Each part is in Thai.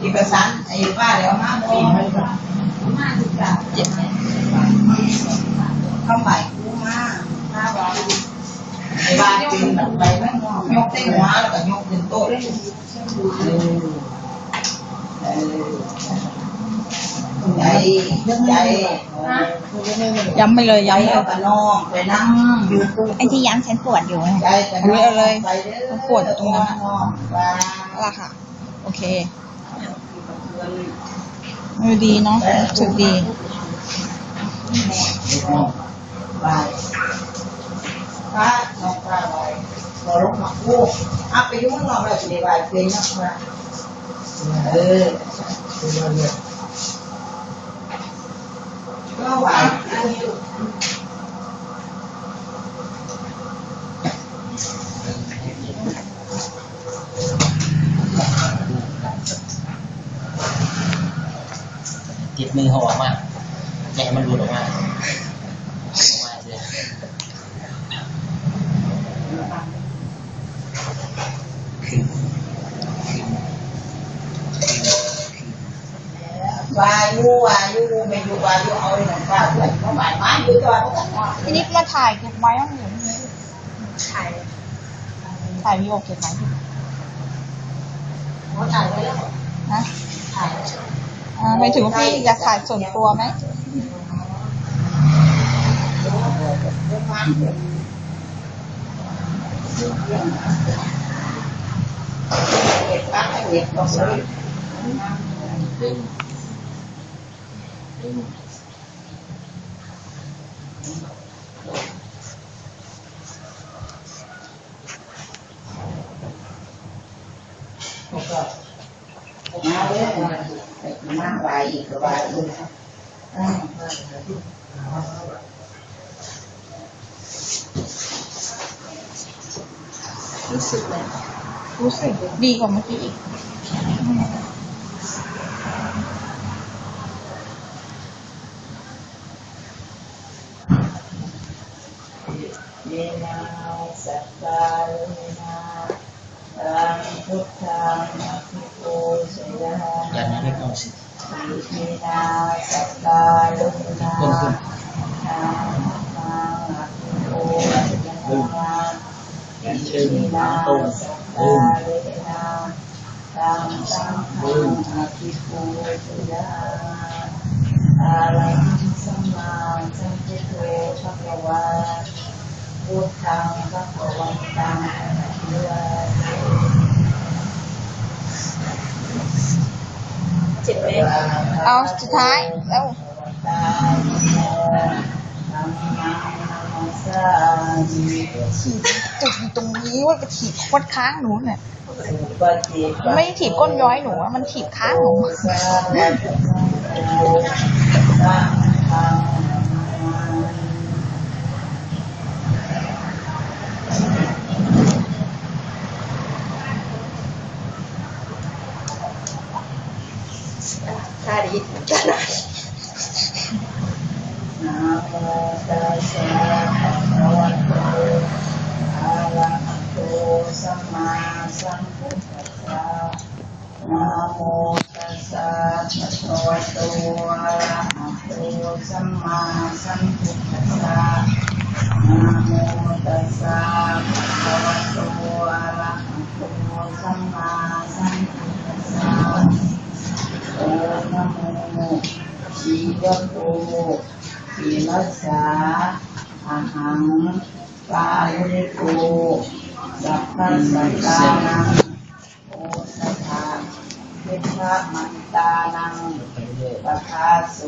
เอกสารไอ้ป้าเดี๋ยวมาบอกมาทุกอย่างเจ็บไหมเข้าไปกูมาห้าบ้านไอ้บ้านกินแบบไปแม่งอยกเต้นหัวแล้วก็ยกขึ้นโต๊ะใจใจย้ำไปเลยย้ำไปเลยกระน้องไปนั่งอยู่ตู้ไอ้ที่ย้ำฉันปวดอยู่นะใจกระน้องไปเด้อปวดตรงนั้นล่ะค่ะ โอเคมือดีเนาะรู้สึกดี ไปพระน้องพระไปขอรบมาคู่อะไปยุ่งน้องเลยสิไปเป็นนะพระเออก็ไห วติดมือเขาออกมาอย่าให้มันหลุดออกมาออกมาเลยวายุวายุไม่อยู่วายุเอาไอ้หนังป้าเพื่อนเขาหมายมาอยู่ตัวเขาก็ว่าทีนี้มาถ่ายเก็บไว้ต้องอยู่ถ่ายถ่ายวีดีโอเก็บไว้เขาถ่ายไว้แล้วนะถ่าย อ่าไปถึงว่าพี่อยากถ่ายส่วนตัวไหม เก็บปักให้เก็บบอกเลย ก็มาเลยมาไหว อีกก็ไหวอีกอ่ารู้สึกเลยรู้สึกดีกว่าเมื่อกี้อีกเยนาสัตตาลุนาตังพุทธังอภิปูชยายันนะเล็กน้อยสิ เยนาสัตตาลุนาต้นขึ้นตังตังอภิปูชยายันเชิน้ำตรงสัตตาลุนาตังตังตังอภิปูชยาอะระหังสัมมาสัมพุทโธภะคะวาพุทธังพระวันตังเรือ เจ็บไหมเอาสุดท้ายแล้วตาธรรมังนามัสสามิถีบจุดอยู่ตรงนี้ว่าไปถีบโคตรค้างหนูเนี่ยสุปฏิปันไม่ได้ถีบก้นย้อยหนูอะมันถีบค้างหนู สาวัตโตสังฆังนามามิ ท่าดีจ้าหน่อย นะโมตัสสะภะคะวะโตอะระหะโตสัมมาสัมพุทธัสสะนะ โมตัสสะภะคะวะโตอะระหะโตสัมมาสัมพุทธัสสะนะโมตัสสะภะคะวะโตอะระหะโตสัมมาสัมพุทธัสสะโอนะโมชีวะโตศีลัสสาอาหังปาลิโกสัพพะสัตตานังโอสัทธาเทพะมันตานังไปเรื่อยปะคาโส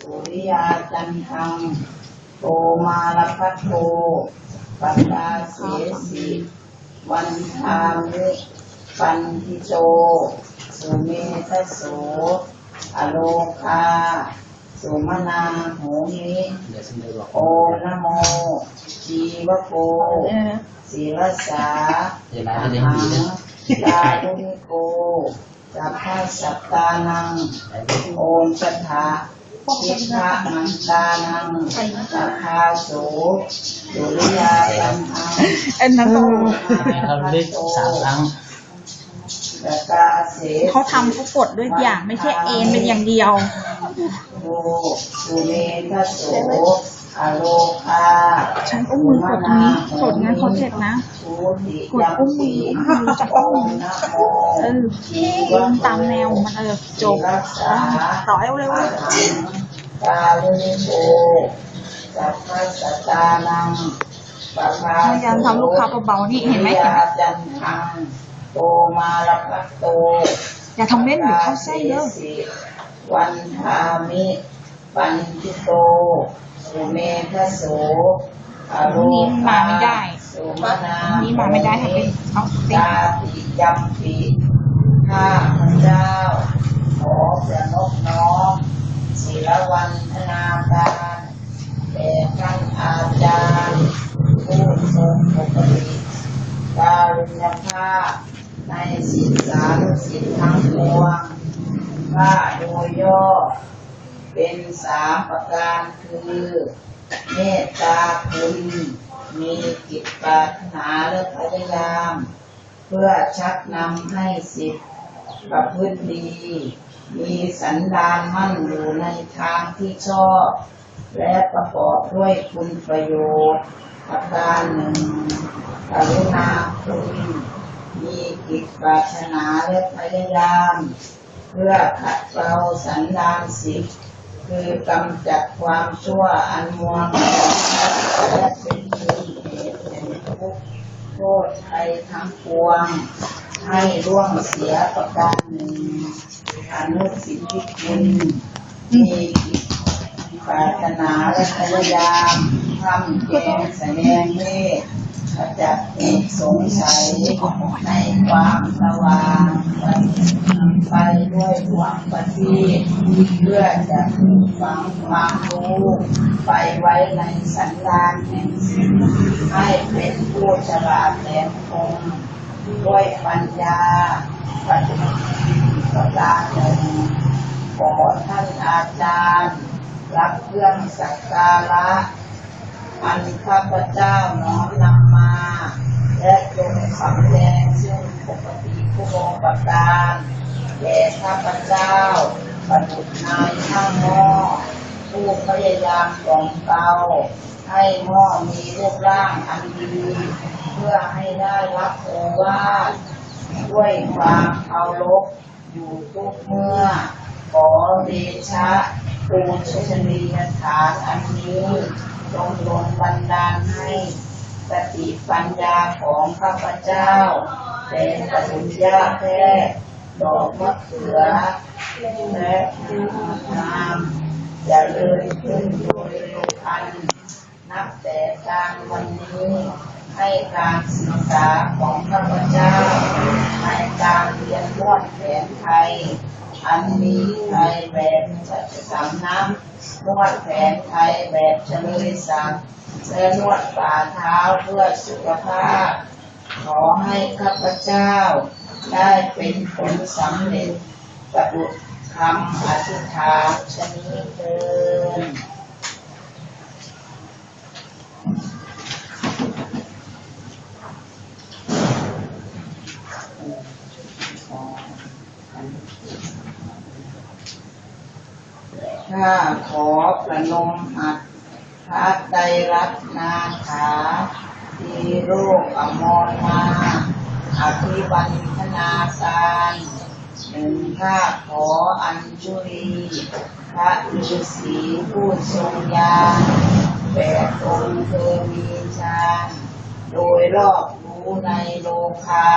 สุริยาจันทังโตมาลพัทโทปัตตาเสสีวันทามิปันทิโจ สุเมทโสอโลคา สุมนาโหมิเดี๋ยวฉันจะบอกโอนะโมชีวโกศีรสาเดี๋ยวร้านอาจะยังหัดีงนะ ตาลุนิโกสัพพะสัตตานังไหนไปดูโอมชถาทิพะมันตานังสัพพาโสสุริยาจันทังอันนั้นก็ให้เขาเล็กสามครั้งสสกาเสเขาทำเขากดด้วยอย่าง ไม่ใช่เอ็นเป็นอย่างเดียวโมสุเมทโส อโลคาฉันอุ้มมือกดตรงนี้กดงั้นเขาเจ็บนะชูติกดอุ้มมืออุ้มมือจะอุ้มนะโมเออลงตามแนวมันเออจบรักษาต่อให้เร็วอาหารกาลุนิโกสัพพะสตตานังปะภาพยายามทำลูกค้าเบาๆนี่เห็นไหมเห็นไหมยาจันทังโตมาลพัตโตอย่าทำเล่นเดี๋ยวเข้าเส้นเยอะวันทามิปันทิโตสุเม ทโสอโรนี้มาไม่ได้สุมนานี้มาไม่ได้ถ้าเป็นเอาติตาติยัมปิข้าพเจ้า ขอประนบน้อมศิลวันธนาการแด่ท่านอาจารย์ผู้ทรงปกติการุณภาพในศิษยานุศิษย์ทั้งปวงว่าโดยย่อเป็นสามประการคือ เมตตาคุณมีจิตปรารถนาและพยายาม เพื่อชักนำให้สิทธิประพฤติดี มีสันดานมั่นอยู่ในทางที่ชอบ และประกอบด้วยคุณประโยชน์ประการหนึ่งกรุณาคุณมีจิตปรารถนาและพยายาม เพื่อขัดเกลาสันดานสิทธิ คือกำจัดความชั่วอันมัวหมองและเป็นมูลเหตุแห่งทุกข์โทษภัยทั้งปวง ให้ร่วงเสียประการหนึ่งอนุสิทธิคุณมีปรารถนาและพยายามทำแกงแสดงเมต จัดเหตุสงสัยในความสว่างไปด้วยความปฏิเพื่อจะฝังความรู้ไปไว้ในสันดานแห่งสิ่งให้เป็นผู้ฉลาดแหลมคมด้วยปัญญาปฏิบัติประการหนึ่งขอท่านอาจารย์ รับเครื่องสักการะ อันข้าพเจ้าน้อมนำมา และจงสำแดงซึ่งปกติผู้บงประการแก่ข้าพเจ้าประดุจนายข้างหม้อผู้พยายามกล่อมเกลาให้หม้อมีรูปร่างอันดีเพื่อให้ได้รับโอวาทด้วยความเคารพอยู่ทุกเมื่อขอเดชะ ปูชนียฐานอันนี้จงดลบันดาลให้สติปัญญาของข้าพเจ้าเป็นปริญญาแท้ดอกมะเขือ และงามจะเลื่อนขึ้นโดยเร็วพัน นับแต่การวันนี้ ให้การศึกษาของข้าพเจ้าในการเรียนนวดแผนไทย อันนี้ไทยแบบสำน้ำนวดแผนไทยแบบเฉลยศักดิ์และนวดฝ่าเท้าเพื่อสุขภาพ ขอให้ข้าพเจ้า ได้เป็นผลสำเร็จประดุจคำอธิษฐานชนิดเดิม ข้าขอประนมหัดพระไตรรัตนาขาทีโรคอมรมาอภิวันธนาการหนึ่งข้าขออัญชุลีพระฤาษีผู้ทรงญาณแปดองค์เธอมีฌานโดยรอบรู้ในโลคา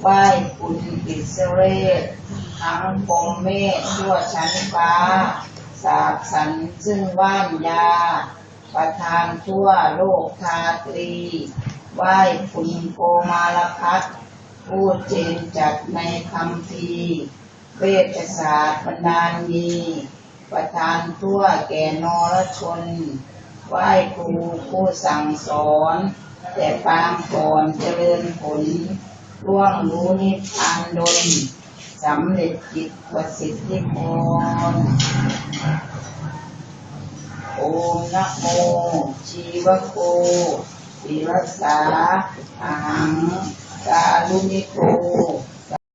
ไหว้คุณปิสเรศทั้งปงเมฆทั่วชั้นฟ้า สาบสันซึ่งว่านยา ประทานทั่วโลกทาตรี ไหว้คุณโกมาลพัฒน์ผู้เจนจัดในคำพีเวชศาสตร์บรรดาลมี ประทานทั่วแก่นรชน ไหว้ครูผู้สั่งสอน แต่ปางก่อนเจริญผลร่วงรู้นิพพานดล สำเร็จจิตประสิทธิพรโอนะโม ชีวโกวิรัสสาอังกาลุนิโก